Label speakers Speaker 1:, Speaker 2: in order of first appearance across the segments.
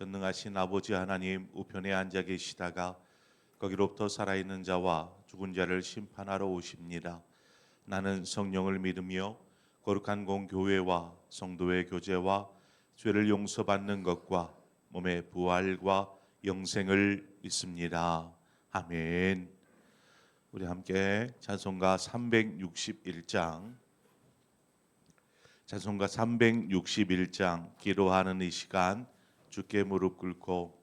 Speaker 1: 전능하신 아버지 하나님 우편에 앉아 계시다가 거기로부터 살아있는 자와 죽은 자를 심판하러 오십니다. 나는 성령을 믿으며 거룩한 공교회와 성도의 교제와 죄를 용서받는 것과 몸의 부활과 영생을 믿습니다. 아멘. 우리 함께 찬송가 361장 찬송가 361장 기도하는 이 시간 주께 무릎 꿇고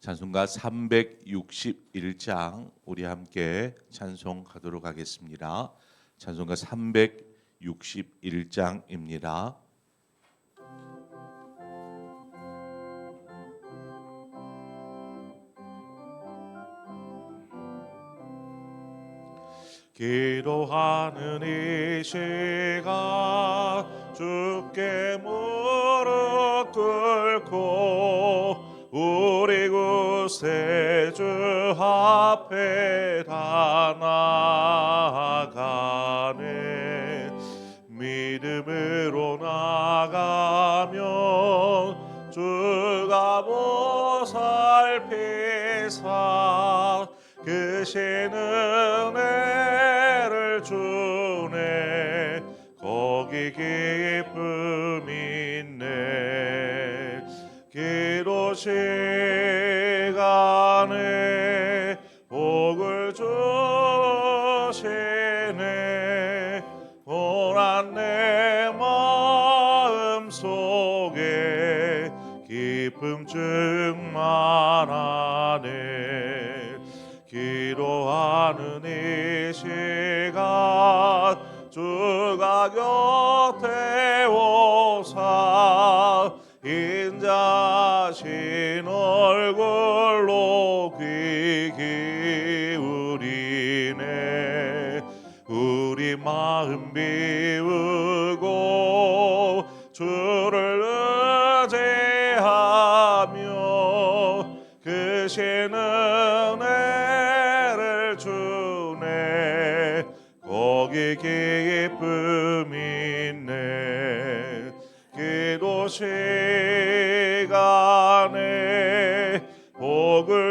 Speaker 1: 찬송가 361장 우리 함께 찬송하도록 하겠습니다. 찬송가 361장입니다. 기도하는 이 시간 주께 무릎 꿇고 우리 구세주 앞에 다 나아가네. 믿음으로 나가면 주가 보살피사 그 신은 내 마음 속에 기쁨 충만하네. 기도하는 이 시간 주가 곁에 오사 인자신 얼굴로 귀 기울이네. 우리 마음 비우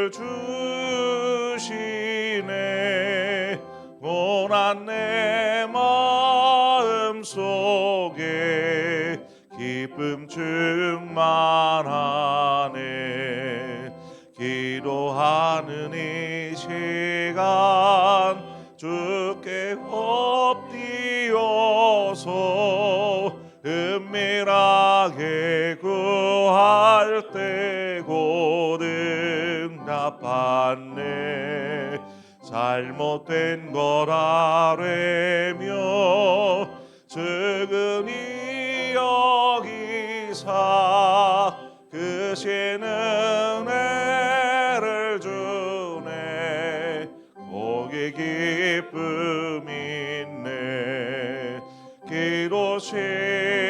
Speaker 1: 주시 받네. 잘못된 걸 아뢰며 즉은히 여기사 그 신은 은혜를 주네. 거기 기쁨 있네. 기도 시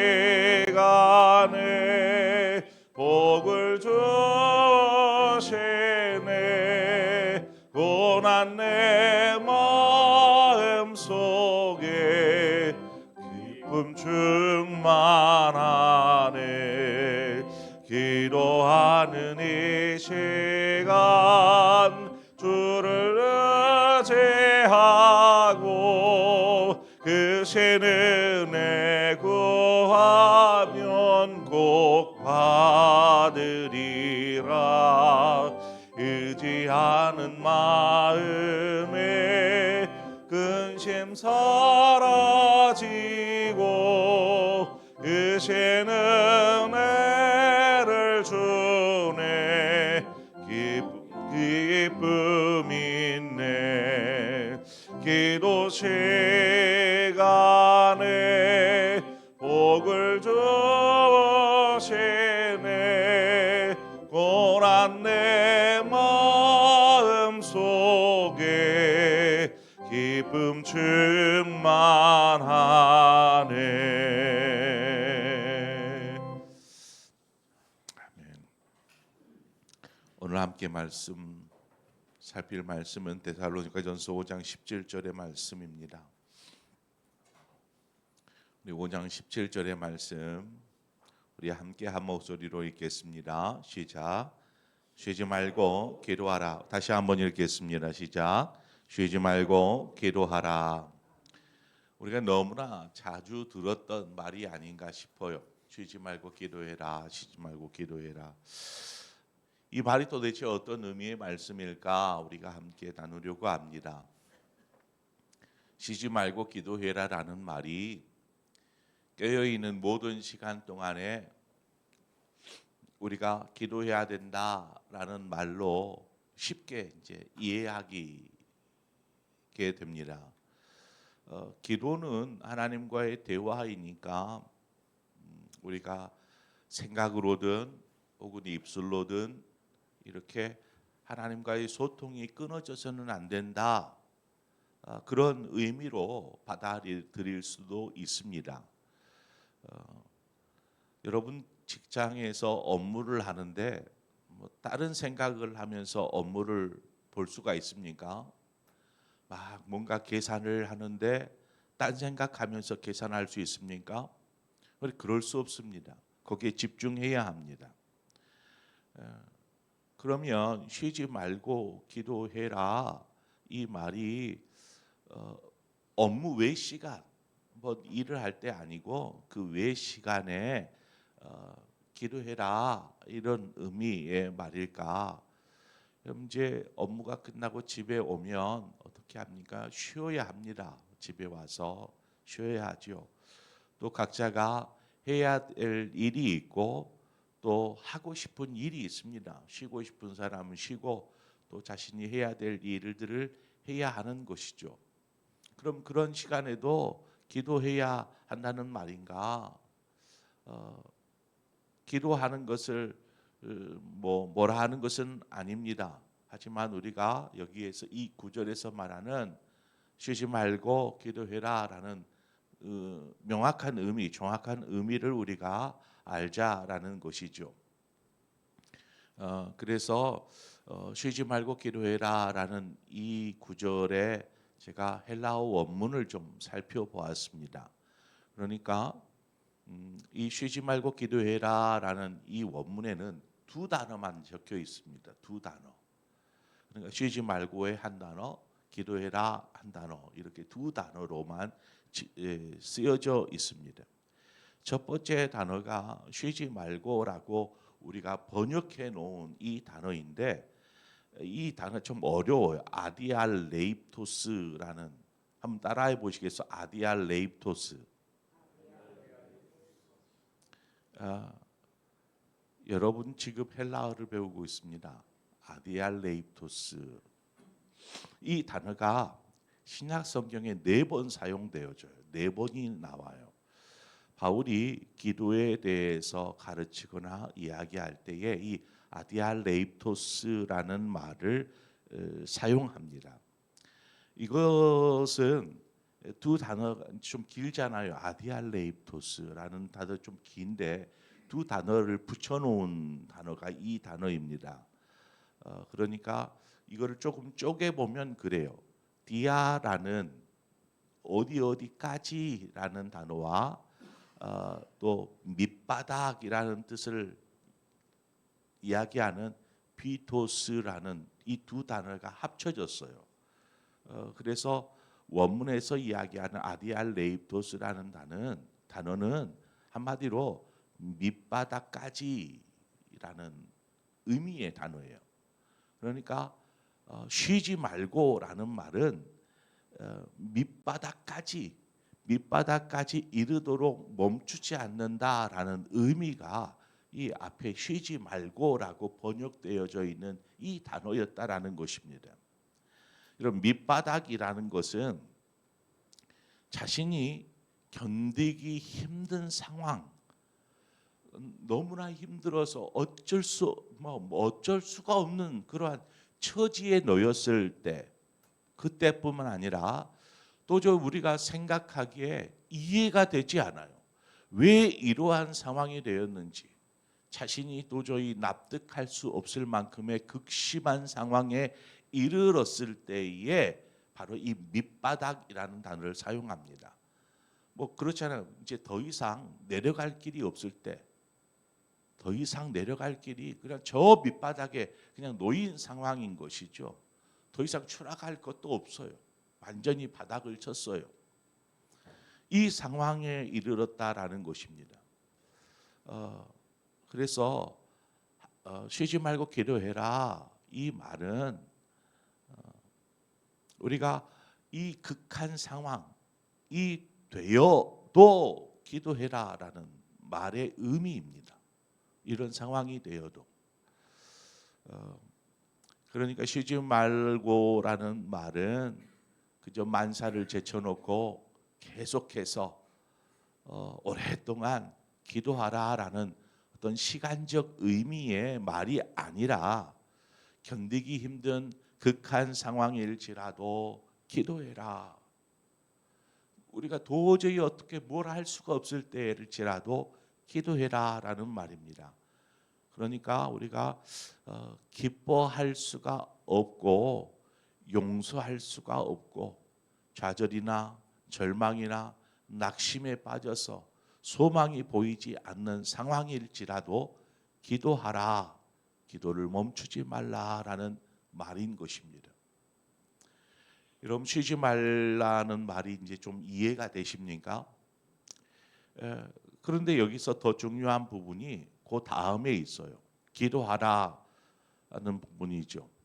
Speaker 1: 기쁨이 네. 기도 시간에 복을 주시네. 고난 내 마음 속에 기쁨 충만하네. 함께 말씀 살필 말씀은 데살로니가전서 5장 17절의 말씀입니다. 우리 5장 17절의 말씀 우리 함께 한 목소리로 읽겠습니다. 시작. 쉬지 말고 기도하라. 다시 한번 읽겠습니다. 시작. 쉬지 말고 기도하라. 우리가 너무나 자주 들었던 말이 아닌가 싶어요. 쉬지 말고 기도해라. 쉬지 말고 기도해라. 이 말이 도대체 어떤 의미의 말씀일까? 우리가 함께 나누려고 합니다. 쉬지 말고 기도해라라는 말이 깨어 있는 모든 시간 동안에 우리가 기도해야 된다라는 말로 쉽게 이제 이해하게 됩니다. 어, 기도는 하나님과의 대화이니까 음, 우리가 생각으로든 혹은 입술로든 이렇게 하나님과의 소통이 끊어져서는 안 된다. 아, 그런 의미로 받아들일 수도 있습니다. 어, 여러분 직장에서 업무를 하는데 뭐 다른 생각을 하면서 업무를 볼 수가 있습니까? 막 뭔가 계산을 하는데 딴 생각하면서 계산할 수 있습니까? 그럴 수 없습니다. 거기에 집중해야 합니다. 어, 그러면 쉬지 말고 기도해라 이 말이 어, 업무 외 시간 뭐 일을 할 때 아니고 그 외 시간에 어, 기도해라 이런 의미의 말일까? 그럼 업무가 끝나고 집에 오면 어떻게 합니까? 쉬어야 합니다. 집에 와서 쉬어야 하죠. 또 각자가 해야 될 일이 있고 또 하고 싶은 일이 있습니다. 쉬고 싶은 사람은 쉬고 또 자신이 해야 될 일들을 해야 하는 것이죠. 그럼 그런 시간에도 기도해야 한다는 말인가? 어, 기도하는 것을 어, 뭐 뭐라 하는 것은 아닙니다. 하지만 우리가 여기에서 이 구절에서 말하는 쉬지 말고 기도해라라는 어, 명확한 의미, 정확한 의미를 우리가 알자라는 것이죠. 어, 그래서 어, 쉬지 말고 기도해라라는 이 구절에 제가 헬라어 원문을 좀 살펴보았습니다. 그러니까 음, 이 쉬지 말고 기도해라라는 이 원문에는 두 단어만 적혀 있습니다. 두 단어. 그러니까 쉬지 말고의 한 단어, 기도해라 한 단어 이렇게 두 단어로만 쓰여져 있습니다. 첫 번째 단어가 쉬지 말고라고 우리가 번역해 놓은 이 단어인데 이 단어 좀 어려워요. 아디알 레입토스라는 한번 따라해 보시겠어? 아디알 레입토스. 아, 여러분 지금 헬라어를 배우고 있습니다. 아디알 레입토스. 이 단어가 신약 성경에 네 번 사용되어져요. 네 번이 나와요. 바울이 기도에 대해서 가르치거나 이야기할 때에 이 아디알레입토스라는 말을 어, 사용합니다. 이것은 두 단어 좀 길잖아요. 아디알레입토스라는 단어 좀 긴데 두 단어를 붙여놓은 단어가 이 단어입니다. 어, 그러니까 이거를 조금 쪼개 보면 그래요. 디아라는 어디 어디까지라는 단어와 어, 또 밑바닥이라는 뜻을 이야기하는 비토스라는 이 두 단어가 합쳐졌어요. 어, 그래서 원문에서 이야기하는 아디알 레입토스라는 단어는, 단어는 한마디로 밑바닥까지라는 의미의 단어예요. 그러니까 어, 쉬지 말고라는 말은 어, 밑바닥까지 밑바닥까지 이르도록 멈추지 않는다라는 의미가 이 앞에 쉬지 말고라고 번역되어져 있는 이 단어였다라는 것입니다. 여러분 밑바닥이라는 것은 자신이 견디기 힘든 상황, 너무나 힘들어서 어쩔 수 뭐 어쩔 수가 없는 그러한 처지에 놓였을 때 그때뿐만 아니라 도저히 우리가 생각하기에 이해가 되지 않아요. 왜 이러한 상황이 되었는지 자신이 도저히 납득할 수 없을 만큼의 극심한 상황에 이르렀을 때에 바로 이 밑바닥이라는 단어를 사용합니다. 뭐 그렇잖아요. 이제 더 이상 내려갈 길이 없을 때, 더 이상 내려갈 길이 그냥 저 밑바닥에 그냥 놓인 상황인 것이죠. 더 이상 추락할 것도 없어요. 완전히 바닥을 쳤어요. 이 상황에 이르렀다라는 것입니다. 어, 그래서 어, 쉬지 말고 기도해라. 이 말은 어, 우리가 이 극한 상황, 이 되어도 기도해라라는 말의 의미입니다. 이런 상황이 되어도 어, 그러니까 쉬지 말고라는 말은 그저 만사를 제쳐놓고 계속해서 어, 오랫동안 기도하라라는 어떤 시간적 의미의 말이 아니라 견디기 힘든 극한 상황일지라도 기도해라. 우리가 도저히 어떻게 뭘 할 수가 없을 때일지라도 기도해라라는 말입니다. 그러니까 우리가 어, 기뻐할 수가 없고 용서할 수가 없고 좌절이나 절망이나 낙심에 빠져서 소망이 보이지 않는 상황일지라도 기도하라. 기도를 멈추지 말라라는 말인 것입니다. 여러분 쉬지 말라는 말이 이제 좀 이해가 되십니까? 에, 그런데 여기서 더 중요한 부분이 그 다음에 있어요. 기도하라는 부분이죠.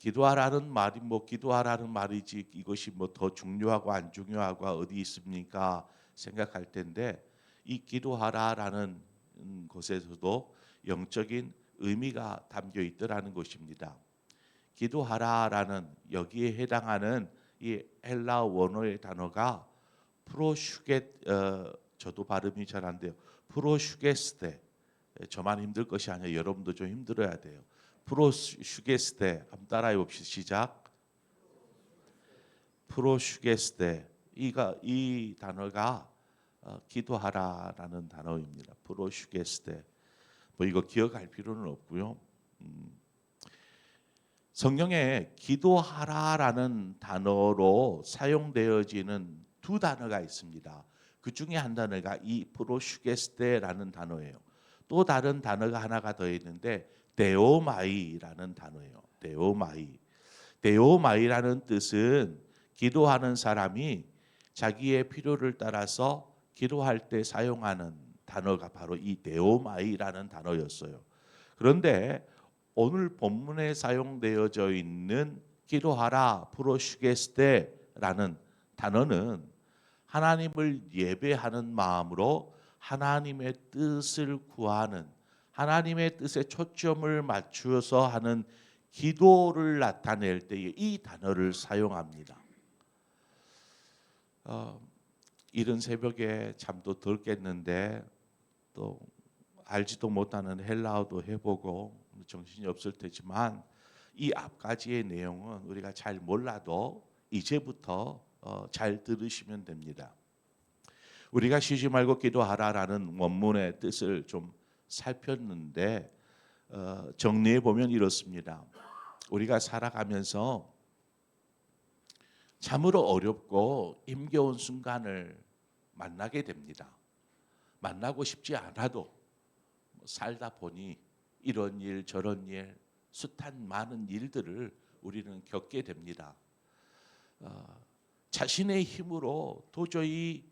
Speaker 1: 기도하라는 말이 뭐 기도하라는 말이지 이것이 뭐 더 중요하고 안 중요하고 어디 있습니까 생각할 텐데 이 기도하라라는 것에서도 영적인 의미가 담겨 있더라는 것입니다. 기도하라라는 여기에 해당하는 이 헬라 원어의 단어가 프로슈게 어, 저도 발음이 잘 안 돼요. 프로슈게스테 저만 힘들 것이 아니라 여러분도 좀 힘들어야 돼요. 프로슈게스테 한번 따라해 봅시다. 시작. 프로슈게스테 이가 이 단어가 어, 기도하라라는 단어입니다. 프로슈게스테 뭐 이거 기억할 필요는 없고요. 음, 성경에 기도하라라는 단어로 사용되어지는 두 단어가 있습니다. 그 중에 한 단어가 이 프로슈게스테라는 단어예요. 또 다른 단어가 하나가 더 있는데 데오마이라는 단어예요. 데오마이. 데오마이라는 뜻은 기도하는 사람이 자기의 필요를 따라서 기도할 때 사용하는 단어가 바로 이 데오마이라는 단어였어요. 그런데 오늘 본문에 사용되어져 있는 기도하라 프로슈게스테라는 단어는 하나님을 예배하는 마음으로 하나님의 뜻을 구하는 하나님의 뜻에 초점을 맞추어서 하는 기도를 나타낼 때에 이 단어를 사용합니다. 어, 이른 새벽에 잠도 덜 깼는데 또 알지도 못하는 헬라어도 해보고 정신이 없을 테지만 이 앞까지의 내용은 우리가 잘 몰라도 이제부터 어, 잘 들으시면 됩니다. 우리가 쉬지 말고 기도하라라는 원문의 뜻을 좀 살폈는데 어, 정리해 보면 이렇습니다. 우리가 살아가면서 참으로 어렵고 힘겨운 순간을 만나게 됩니다. 만나고 싶지 않아도 뭐 살다 보니 이런 일 저런 일 숱한 많은 일들을 우리는 겪게 됩니다. 어, 자신의 힘으로 도저히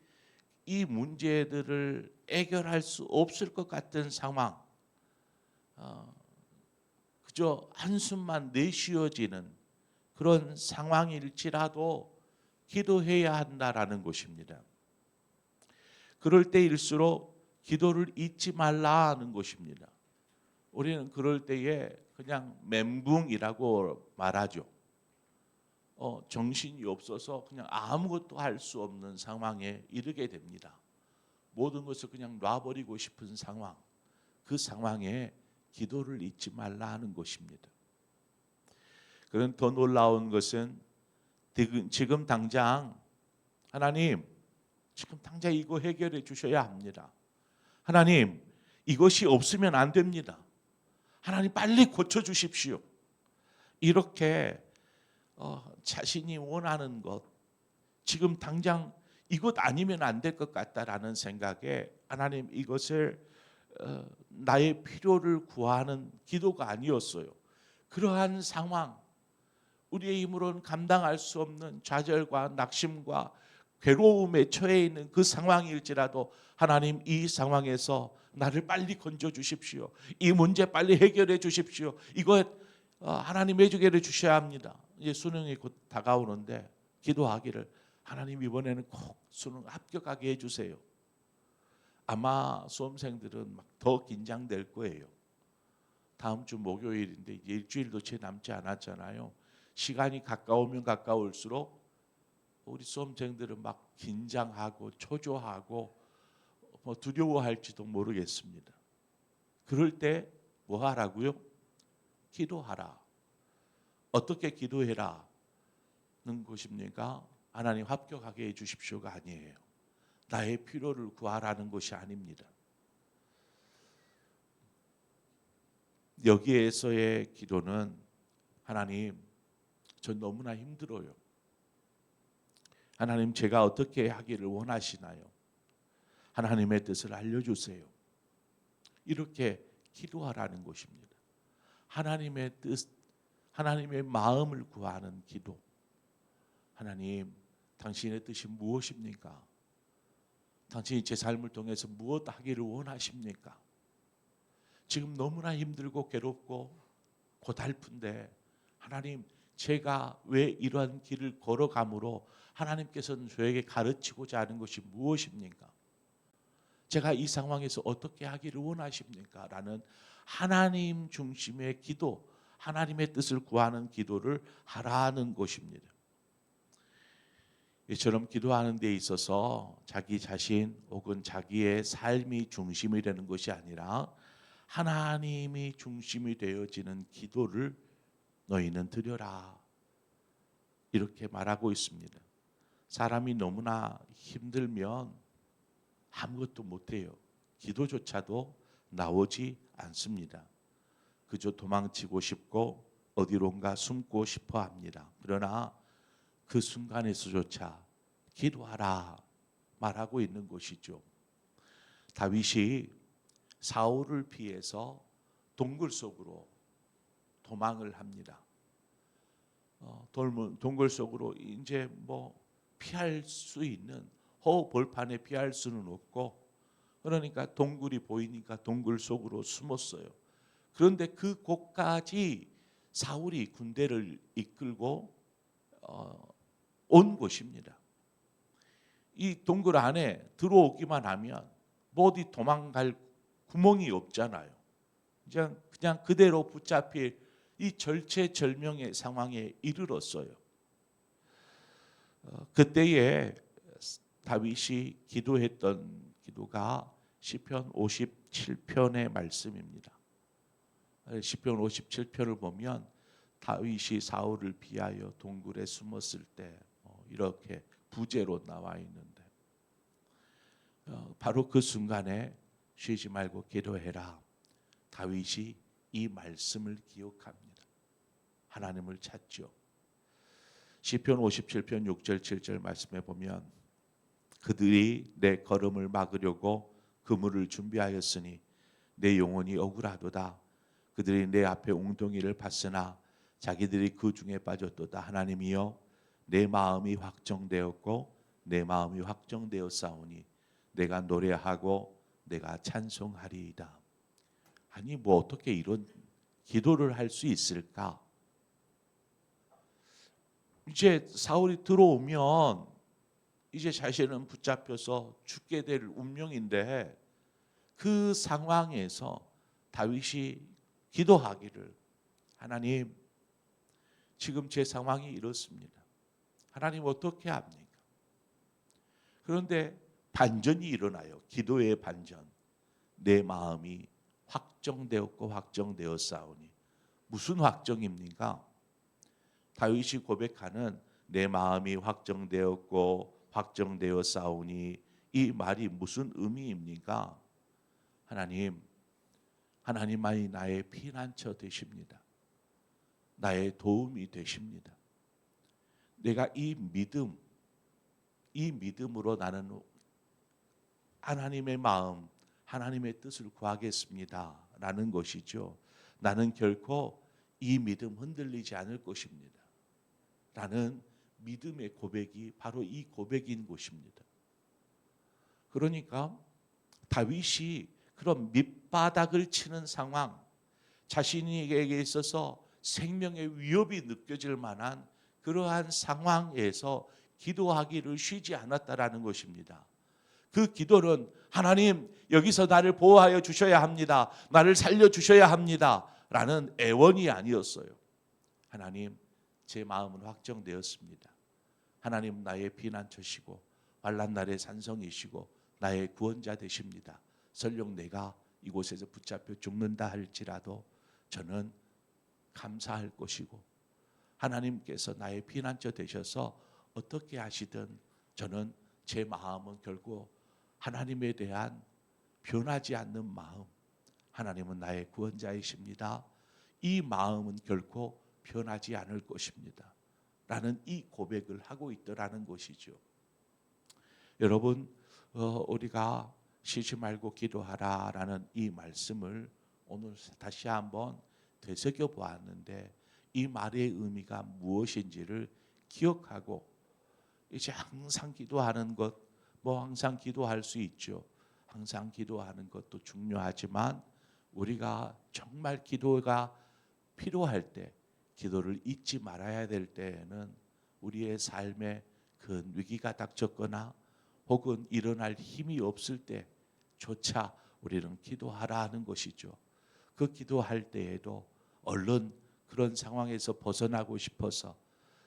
Speaker 1: 이 문제들을 해결할 수 없을 것 같은 상황, 어, 그저 한숨만 내쉬어지는 그런 상황일지라도 기도해야 한다라는 것입니다. 그럴 때일수록 기도를 잊지 말라는 것입니다. 우리는 그럴 때에 그냥 멘붕이라고 말하죠. 어, 정신이 없어서 그냥 아무것도 할 수 없는 상황에 이르게 됩니다. 모든 것을 그냥 놔버리고 싶은 상황. 그 상황에 기도를 잊지 말라 하는 것입니다. 그런 더 놀라운 것은 지금 당장 하나님 지금 당장 이거 해결해 주셔야 합니다. 하나님 이것이 없으면 안 됩니다. 하나님 빨리 고쳐 주십시오. 이렇게 어, 자신이 원하는 것 지금 당장 이것 아니면 안 될 것 같다라는 생각에 하나님 이것을 어, 나의 필요를 구하는 기도가 아니었어요. 그러한 상황 우리의 힘으로는 감당할 수 없는 좌절과 낙심과 괴로움에 처해 있는 그 상황일지라도 하나님 이 상황에서 나를 빨리 건져 주십시오. 이 문제 빨리 해결해 주십시오. 이거 어, 하나님 해결해 주셔야 합니다. 이제 수능이 곧 다가오는데 기도하기를 하나님 이번에는 꼭 수능 합격하게 해주세요. 아마 수험생들은 막 더 긴장될 거예요. 다음 주 목요일인데 일주일도 채 남지 않았잖아요. 시간이 가까우면 가까울수록 우리 수험생들은 막 긴장하고 초조하고 뭐 두려워할지도 모르겠습니다. 그럴 때 뭐 하라고요? 기도하라. 어떻게 기도해라? 는 것입니까? 하나님 합격하게 해 주십시오가 아니에요. 나의 필요를 구하라는 것이 아닙니다. 여기에서의 기도는 하나님 저 너무나 힘들어요. 하나님 제가 어떻게 하기를 원하시나요? 하나님의 뜻을 알려주세요. 이렇게 기도하라는 것입니다. 하나님의 뜻, 하나님의 마음을 구하는 기도. 하나님, 당신의 뜻이 무엇입니까? 당신이 제 삶을 통해서 무엇 하기를 원하십니까? 지금 너무나 힘들고 괴롭고 고달픈데 하나님 제가 왜 이러한 길을 걸어감으로 하나님께서는 저에게 가르치고자 하는 것이 무엇입니까? 제가 이 상황에서 어떻게 하기를 원하십니까? 라는 하나님 중심의 기도, 하나님의 뜻을 구하는 기도를 하라는 것입니다. 이처럼 기도하는 데 있어서 자기 자신 혹은 자기의 삶이 중심이 되는 것이 아니라 하나님이 중심이 되어지는 기도를 너희는 드려라. 이렇게 말하고 있습니다. 사람이 너무나 힘들면 아무것도 못해요. 기도조차도 나오지 않습니다. 그저 도망치고 싶고 어디론가 숨고 싶어 합니다. 그러나 그 순간에서조차 기도하라 말하고 있는 것이죠. 다윗이 사울을 피해서 동굴 속으로 도망을 합니다. 어, 돌문 동굴 속으로 이제 뭐 피할 수 있는 허 벌판에 피할 수는 없고 그러니까 동굴이 보이니까 동굴 속으로 숨었어요. 그런데 그 곳까지 사울이 군대를 이끌고 어, 온 곳입니다. 이 동굴 안에 들어오기만 하면 뭐 어디 도망갈 구멍이 없잖아요. 그냥 그냥 그대로 붙잡힐 이 절체절명의 상황에 이르렀어요. 어, 그때에 다윗이 기도했던 기도가 시편 57편의 말씀입니다. 시편 57편을 보면 다윗이 사울을 피하여 동굴에 숨었을 때 어, 이렇게 부제로 나와 있는데 어, 바로 그 순간에 쉬지 말고 기도해라. 다윗이 이 말씀을 기억합니다. 하나님을 찾죠. 시편 57편 6절 7절 말씀에 보면 그들이 내 걸음을 막으려고 그물을 준비하였으니 내 영혼이 억울하도다. 그들이 내 앞에 웅덩이를 봤으나 자기들이 그 중에 빠졌도다. 하나님이여 내 마음이 확정되었고 내 마음이 확정되었사오니 내가 노래하고 내가 찬송하리이다. 아니 뭐 어떻게 이런 기도를 할 수 있을까? 이제 사울이 들어오면 이제 자신은 붙잡혀서 죽게 될 운명인데 그 상황에서 다윗이 기도하기를 하나님 지금 제 상황이 이렇습니다. 하나님 어떻게 합니까? 그런데 반전이 일어나요. 기도의 반전. 내 마음이 확정되었고 확정되었사오니 무슨 확정입니까? 다윗이 고백하는 내 마음이 확정되었고 확정되었사오니 이 말이 무슨 의미입니까? 하나님, 하나님만이 나의 피난처 되십니다. 나의 도움이 되십니다. 내가 이 믿음, 이 믿음으로 나는 하나님의 마음, 하나님의 뜻을 구하겠습니다. 라는 것이죠. 나는 결코 이 믿음 흔들리지 않을 것입니다. 라는 믿음의 고백이 바로 이 고백인 것입니다. 그러니까 다윗이 그런 밑바닥을 치는 상황, 자신에게 있어서 생명의 위협이 느껴질 만한 그러한 상황에서 기도하기를 쉬지 않았다라는 것입니다. 그 기도는 하나님 여기서 나를 보호하여 주셔야 합니다. 나를 살려 주셔야 합니다. 라는 애원이 아니었어요. 하나님 제 마음은 확정되었습니다. 하나님 나의 피난처시고 환난 날의 산성이시고 나의 구원자 되십니다. 설령 내가 이곳에서 붙잡혀 죽는다 할지라도 저는 감사할 것이고 하나님께서 나의 피난처 되셔서 어떻게 하시든 저는 제 마음은 결국 하나님에 대한 변하지 않는 마음 하나님은 나의 구원자이십니다. 이 마음은 결코 변하지 않을 것입니다. 라는 이 고백을 하고 있더라는 것이죠. 여러분 어, 우리가 쉬지 말고 기도하라라는 이 말씀을 오늘 다시 한번 되새겨 보았는데 이 말의 의미가 무엇인지를 기억하고 이제 항상 기도하는 것, 뭐 항상 기도할 수 있죠. 항상 기도하는 것도 중요하지만 우리가 정말 기도가 필요할 때, 기도를 잊지 말아야 될 때에는 우리의 삶에 큰 위기가 닥쳤거나 혹은 일어날 힘이 없을 때조차 우리는 기도하라 하는 것이죠. 그 기도할 때에도 얼른 그런 상황에서 벗어나고 싶어서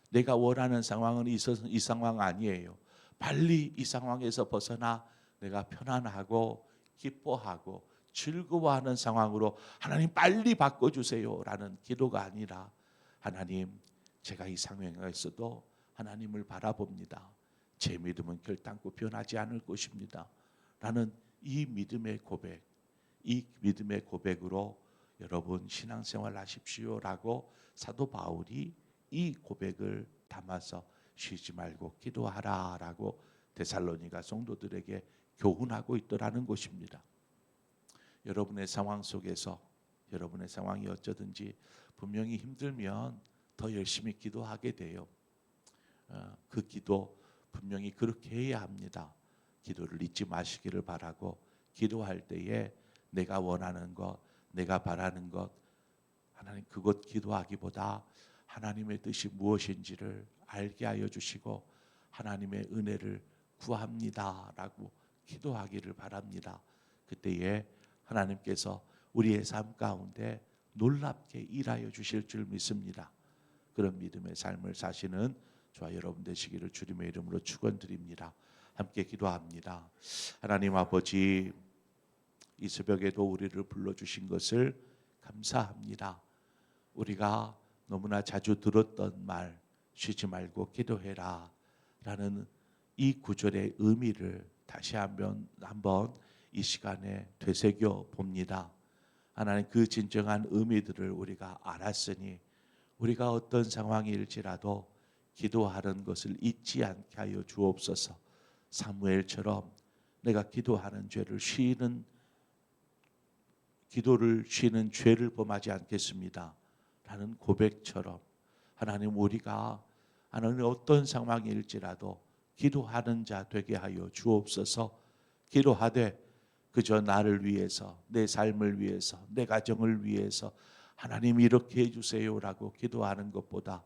Speaker 1: 내가 원하는 상황은 이, 이 상황 아니에요. 빨리 이 상황에서 벗어나 내가 편안하고 기뻐하고 즐거워하는 상황으로 하나님 빨리 바꿔주세요라는 기도가 아니라 하나님 제가 이 상황에서도 하나님을 바라봅니다. 제 믿음은 결단코 변하지 않을 것입니다. 라는 이 믿음의 고백, 이 믿음의 고백으로 여러분 신앙생활 하십시오라고 사도 바울이 이 고백을 담아서 쉬지 말고 기도하라라고 데살로니가 성도들에게 교훈하고 있더라는 것입니다. 여러분의 상황 속에서 여러분의 상황이 어쩌든지 분명히 힘들면 더 열심히 기도하게 돼요. 어, 그 기도 분명히 그렇게 해야 합니다. 기도를 잊지 마시기를 바라고 기도할 때에 내가 원하는 것, 내가 바라는 것 하나님 그것 기도하기보다 하나님의 뜻이 무엇인지를 알게 하여 주시고 하나님의 은혜를 구합니다라고 기도하기를 바랍니다. 그때에 하나님께서 우리의 삶 가운데 놀랍게 일하여 주실 줄 믿습니다. 그런 믿음의 삶을 사시는 저와 여러분 되시기를 주님의 이름으로 축원드립니다. 함께 기도합니다. 하나님 아버지 이 새벽에도 우리를 불러 주신 것을 감사합니다. 우리가 너무나 자주 들었던 말 쉬지 말고 기도해라 라는 이 구절의 의미를 다시 한번 한번 이 시간에 되새겨 봅니다. 하나님 그 진정한 의미들을 우리가 알았으니 우리가 어떤 상황일지라도 기도하는 것을 잊지 않게 하여 주옵소서. 사무엘처럼 내가 기도하는 죄를 쉬는 기도를 쉬는 죄를 범하지 않겠습니다. 라는 고백처럼 하나님 우리가 하나님 어떤 상황일지라도 기도하는 자 되게 하여 주옵소서. 기도하되 그저 나를 위해서 내 삶을 위해서 내 가정을 위해서 하나님 이렇게 해주세요라고 기도하는 것보다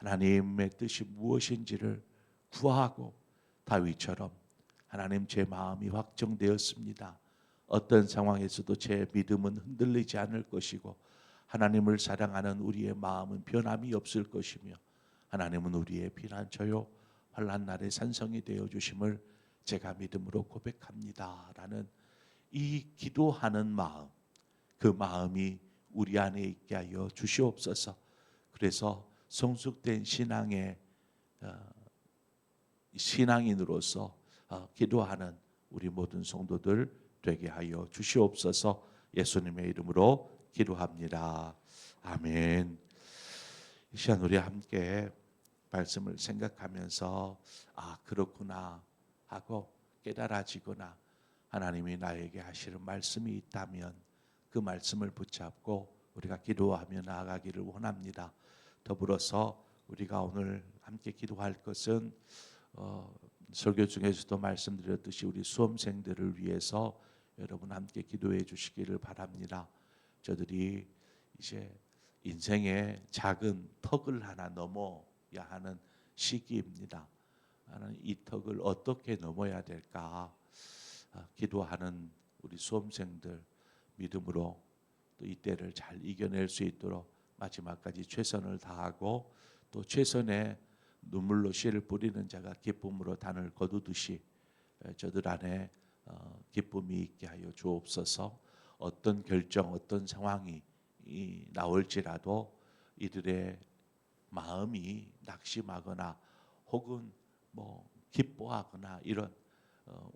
Speaker 1: 하나님의 뜻이 무엇인지를 구하고 다윗처럼 하나님 제 마음이 확정되었습니다. 어떤 상황에서도 제 믿음은 흔들리지 않을 것이고 하나님을 사랑하는 우리의 마음은 변함이 없을 것이며 하나님은 우리의 피난처요 환난 날의 산성이 되어 주심을 제가 믿음으로 고백합니다라는 이 기도하는 마음 그 마음이 우리 안에 있게 하여 주시옵소서. 그래서 성숙된 신앙의 어, 신앙인으로서 어, 기도하는 우리 모든 성도들 되게 하여 주시옵소서. 예수님의 이름으로 기도합니다. 아멘. 이 시간 우리 함께 말씀을 생각하면서 아 그렇구나 하고 깨달아지거나 하나님이 나에게 하시는 말씀이 있다면 그 말씀을 붙잡고 우리가 기도하며 나아가기를 원합니다. 더불어서 우리가 오늘 함께 기도할 것은 어, 설교 중에서도 말씀드렸듯이 우리 수험생들을 위해서 여러분 함께 기도해 주시기를 바랍니다. 저들이 이제 인생의 작은 턱을 하나 넘어야 하는 시기입니다. 나는 이 턱을 어떻게 넘어야 될까 아, 기도하는 우리 수험생들 믿음으로 또 이때를 잘 이겨낼 수 있도록 마지막까지 최선을 다하고 또 최선의 눈물로 씨를 뿌리는 자가 기쁨으로 단을 거두듯이 에, 저들 안에 어, 기쁨이 있게 하여 주옵소서. 어떤 결정, 어떤 상황이 이 나올지라도 이들의 마음이 낙심하거나 혹은 뭐 기뻐하거나 이런 어,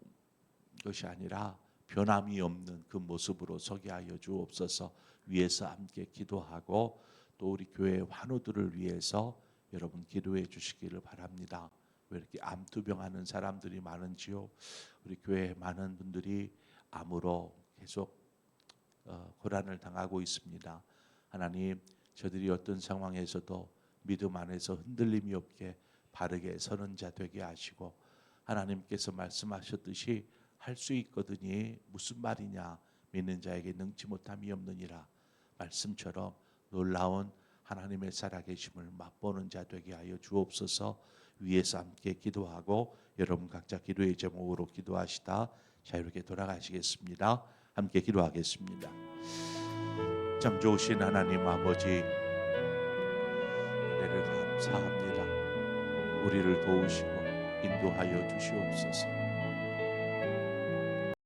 Speaker 1: 것이 아니라 변함이 없는 그 모습으로 서게 하여 주옵소서. 위에서 함께 기도하고 또 우리 교회 환우들을 위해서 여러분 기도해 주시기를 바랍니다. 왜 이렇게 암투병하는 사람들이 많은지요? 우리 교회 많은 분들이 암으로 계속 어, 고난을 당하고 있습니다. 하나님, 저들이 어떤 상황에서도 믿음 안에서 흔들림이 없게 바르게 서는 자 되게 하시고 하나님께서 말씀하셨듯이 할 수 있거든이 무슨 말이냐 믿는 자에게 능치 못함이 없느니라 말씀처럼 놀라운 하나님의 살아계심을 맛보는 자 되게 하여 주옵소서. 위에서 함께 기도하고 여러분 각자 기도의 제목으로 기도하시다 자유롭게 돌아가시겠습니다. 함께 기도하겠습니다. 참 좋으신 하나님 아버지 은혜를 감사합니다. 우리를 도우시고 인도하여 주시옵소서